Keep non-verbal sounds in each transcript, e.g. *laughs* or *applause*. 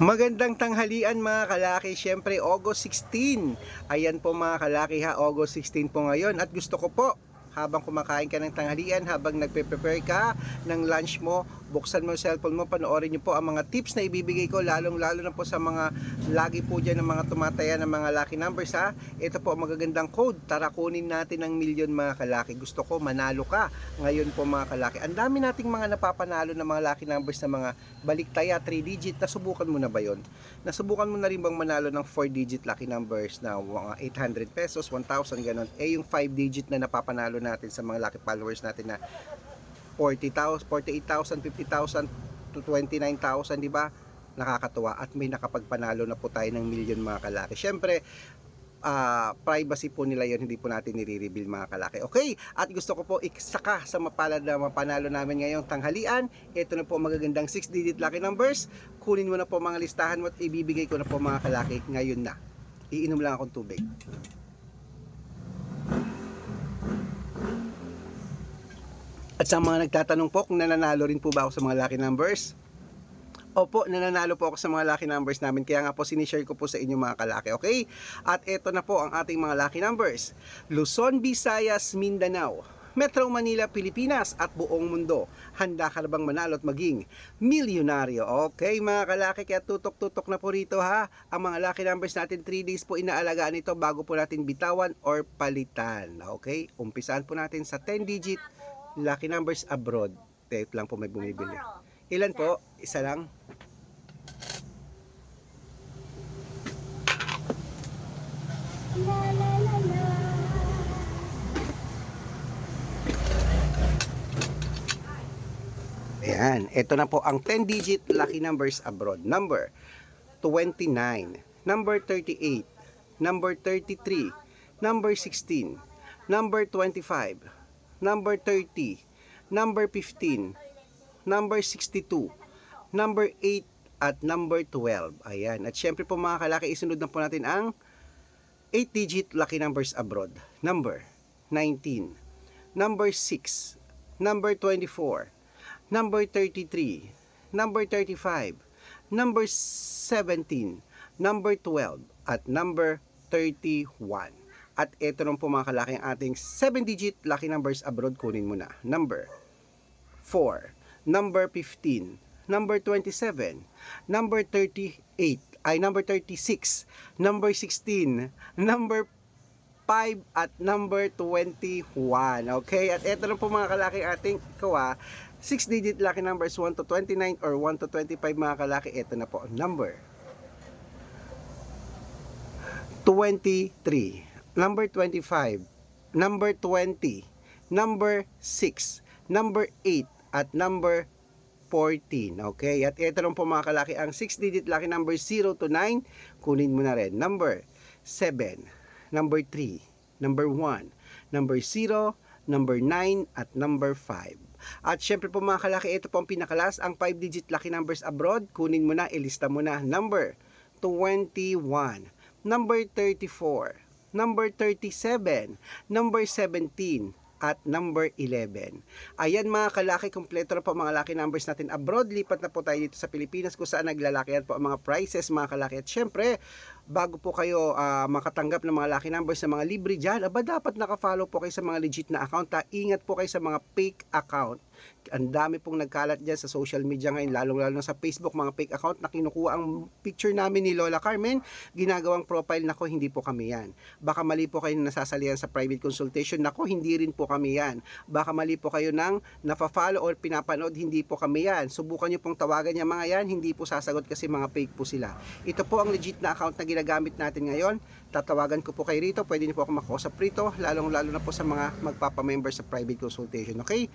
Magandang tanghalian mga kalaki, syempre August 16. Ayan po mga kalaki ha, August 16 po ngayon. At gusto ko po habang kumakain ka ng tanghalian, habang nagpe-prepare ka ng lunch mo, buksan mo yung cellphone mo, panoorin niyo po ang mga tips na ibibigay ko, lalong-lalo na po sa mga lagi po dyan ng mga tumataya ng mga lucky numbers ha. Ito po ang magagandang code, tara kunin natin ng milyon mga kalaki. Gusto ko manalo ka ngayon po mga kalaki. Ang dami nating mga napapanalo ng mga lucky numbers na mga baliktaya, 3 digit, nasubukan mo na ba yon? Nasubukan mo na rin bang manalo ng 4 digit lucky numbers na mga 800 pesos, 1,000 ganon? Eh yung 5 digit na napapanalo natin sa mga lucky followers natin na 40,000, 48,000, 50,000 to 29,000, di ba? Nakakatuwa at may nakapagpanalo na po tayo ng milyon mga kalaki. Syempre, ah, privacy po nila yon hindi po natin nire-reveal mga kalaki. Okay, at gusto ko po iksaka sa mapalad na mapanalo namin ngayong tanghalian. Ito na po magagandang 6-digit lucky numbers. Kunin mo na po mga listahan mo at ibibigay ko na po mga kalaki ngayon na. Iinom lang akong tubig. At sa mga nagtatanong po kung nananalo rin po ba ako sa mga lucky numbers, Opo, nananalo po ako sa mga lucky numbers namin kaya nga po sinishare ko po sa inyo mga kalaki, okay? At ito na po ang ating mga lucky numbers. Luzon, Visayas, Mindanao, Metro Manila, Pilipinas at buong mundo. Handa ka na bang manalo at maging milyonaryo? Okay mga kalaki, kaya tutok-tutok na po rito ha. Ang mga lucky numbers natin 3 days po inaalagaan ito bago po natin bitawan or palitan. Okay? Umpisaan po natin sa 10 digit lucky numbers abroad. Tape lang po may bumibili. Ilan po? Isa lang? Ayan, ito na po ang 10-digit lucky numbers abroad. Number 29, number 38, number 33, number 16, number 25, number 30, number 15, number 62, number 8, at number 12. Ayan. At syempre po mga kalaki, isunod na po natin ang 8-digit lucky numbers abroad. Number 19, number 6, number 24, number 33, number 35, number 17, number 12, at number 31. At ito nung po mga kalaki ang ating 7-digit lucky numbers abroad. Kunin mo na. Number 4, number 15, number 27, number 38, ay number 36, number 16, number 5 at number 21. Okay? At ito na po mga kalaki ating kawa. 6 digit lucky numbers 1 to 29 or 1 to 25 mga kalaki. Ito na po. Number 23. Number 25. Number 20. Number 6. Number 8. At number 14. Okay? At ito lang po mga kalaki ang 6 digit lucky number 0 to 9. Kunin mo na rin. Number 7. Number 3. Number 1. Number 0. Number 9. At number 5. At syempre po mga kalaki, ito po ang pinakalas, ang 5 digit lucky numbers abroad. Kunin mo na, ilista mo na. Number 21. Number 34. Number 37. Number 17 at number 11. Ayan mga kalaki, kompleto na po mga lucky numbers natin abroad. Lipat na po tayo dito sa Pilipinas kung saan naglalakihan po ang mga prices mga kalaki. At syempre, bago po kayo ah, makatanggap ng mga lucky numbers sa mga libre dyan, aba dapat nakafollow po kayo sa mga legit na account. Ha? Ingat po kayo sa mga fake account. Ang dami pong nagkalat dyan sa social media ngayon, lalong-lalo na sa Facebook, mga fake account na kinukuha ang picture namin ni Lola Carmen, ginagawang profile, nako, hindi po kami yan. Baka mali po kayo na nasasalihan sa private consultation, nako, hindi rin po kami yan. Baka mali po kayo nang nafa-follow or pinapanood, hindi po kami yan. Subukan nyo pong tawagan niya mga yan, hindi po sasagot kasi mga fake po sila. Ito po ang legit na account na ginagamit natin ngayon. Tatawagan ko po kayo rito, pwede niyo po ako makausap rito, lalong-lalo na po sa mga magpapamember sa private consultation. Okay?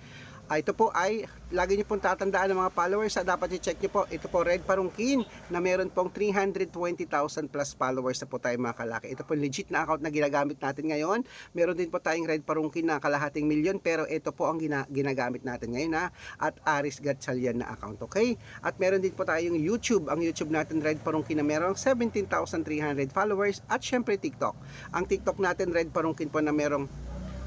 Ah, ito po ay lagi niyo pong tatandaan ng mga followers sa dapat i-check niyo po. Ito po Red Parungkin na meron pong 320,000 plus followers na po tayo mga kalaki. Ito po legit na account na ginagamit natin ngayon. Meron din po tayong Red Parungkin na kalahating milyon pero ito po ang gina- ginagamit natin ngayon na at Aris Gatchalian na account. Okay? At meron din po tayong YouTube. Ang YouTube natin Red Parungkin na merong 17,300 followers at syempre TikTok. Ang TikTok natin Red Parungkin po na merong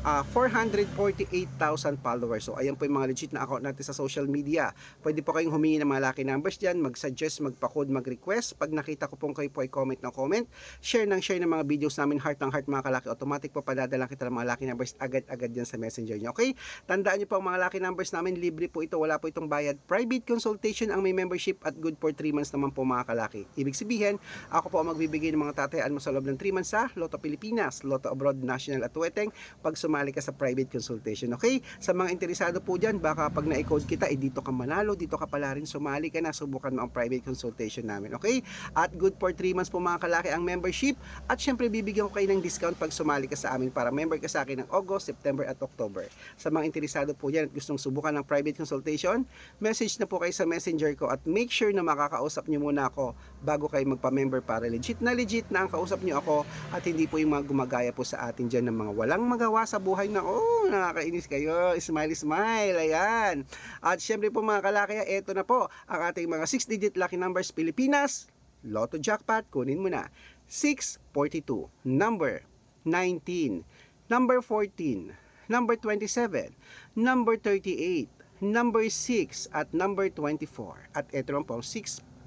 ah, 448,000 followers. So, ayan po yung mga legit na account natin sa social media. Pwede po kayong humingi ng mga lucky numbers dyan, mag-suggest, magpa-code, mag-request. Pag nakita ko pong kayo po ay comment ng comment, share ng share ng mga videos namin, heart ng heart mga kalaki, automatic po padadala kita ng mga lucky numbers agad-agad dyan sa messenger nyo. Okay? Tandaan nyo po ang mga lucky numbers namin, libre po ito, wala po itong bayad. Private consultation ang may membership at good for 3 months naman po mga kalaki. Ibig sabihin, ako po ang magbibigay ng mga tatayaan mo sa loob ng 3 months sa Lotto Pilipinas, Lotto Abroad National at Tuweteng pag sumali ka sa private consultation. Okay? Sa mga interesado po dyan, baka pag na-code kita, eh dito ka manalo, dito ka pala rin sumali ka na, subukan mo ang private consultation namin. Okay? At good for 3 months po mga kalaki ang membership at syempre bibigyan ko kayo ng discount pag sumali ka sa amin para member ka sa akin ng August, September at October. Sa mga interesado po dyan at gustong subukan ng private consultation, message na po kayo sa messenger ko at make sure na makakausap nyo muna ako bago kayo magpa-member para legit na legit na ang kausap nyo ako at hindi po yung mga gumagaya po sa atin dyan ng mga walang magawa sa buhay na oh nakakainis kayo smile smile ayan. At syempre po mga kalakaya eto na po ang ating mga 6 digit lucky numbers Pilipinas Lotto Jackpot kunin mo na. 642 number 19 number 14 number 27 number 38 number 6 at number 24 at eto lang po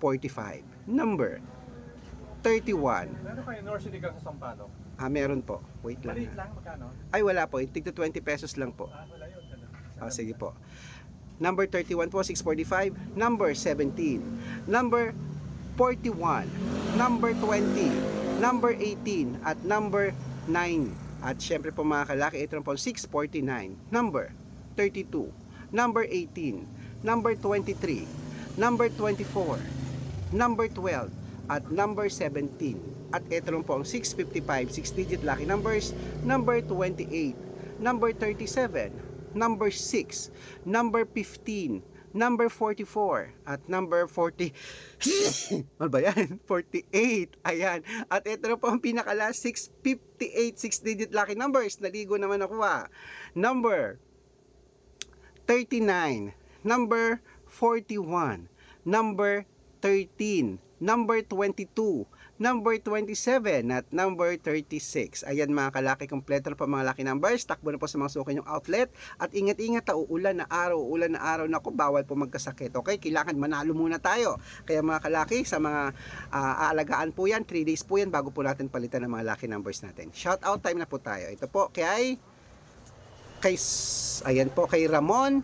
645 number 31 Meron kayo North City sa Sampalo? ah meron po wait lang Maliit ha. lang, magkano? ay wala po tig 20 pesos lang po Ah, wala yun. Ah, sige po. Number 31 po, 645. Number 17. Number 41. Number 20. Number 18. At number 9. At syempre po mga kalaki, ito po 649. Number 32. Number 18. Number 23. Number 24. Number 12. At number 17. At ito lang po ang 655, 6 digit lucky numbers. Number 28. Number 37 number 6, number 15, number 44, at number 40. *laughs* ano ba yan? *laughs* 48. Ayan. At ito na po ang pinakala, 658, 6 digit lucky numbers. Naligo naman ako ah. Number 39, number 41, number 13, number 22, number 27 at number 36. Ayan mga kalaki, kompleto na po mga laki numbers. Takbo na po sa mga suki yung outlet. At ingat-ingat, ta, uulan na araw, uulan na araw na bawal po magkasakit. Okay, kailangan manalo muna tayo. Kaya mga kalaki, sa mga ah, aalagaan po yan, 3 days po yan bago po natin palitan ng mga lucky numbers natin. Shout out time na po tayo. Ito po kay kay ayan po kay Ramon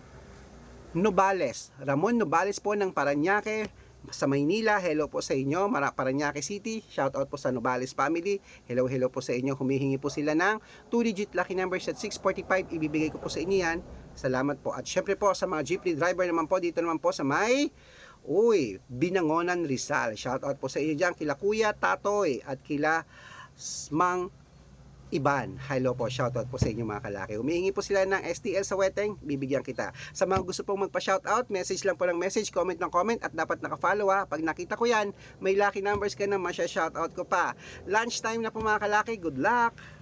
Nobales. Ramon Nobales po ng Paranaque sa Maynila. Hello po sa inyo, Mara Paranaque City. Shout out po sa Nobales family. Hello, hello po sa inyo. Humihingi po sila ng 2-digit lucky numbers at 645. Ibibigay ko po sa inyo yan. Salamat po. At syempre po sa mga jeepney driver naman po, dito naman po sa may Uy, Binangonan Rizal. Shout out po sa inyo dyan. Kila Kuya Tatoy at kila Mang Iban. Hello po, shoutout po sa inyo mga kalaki. Humihingi po sila ng STL sa Weteng, bibigyan kita. Sa mga gusto pong magpa-shoutout, message lang po ng message, comment ng comment at dapat naka-follow ha. Pag nakita ko yan, may lucky numbers ka na masya-shoutout ko pa. Lunchtime na po mga kalaki, good luck!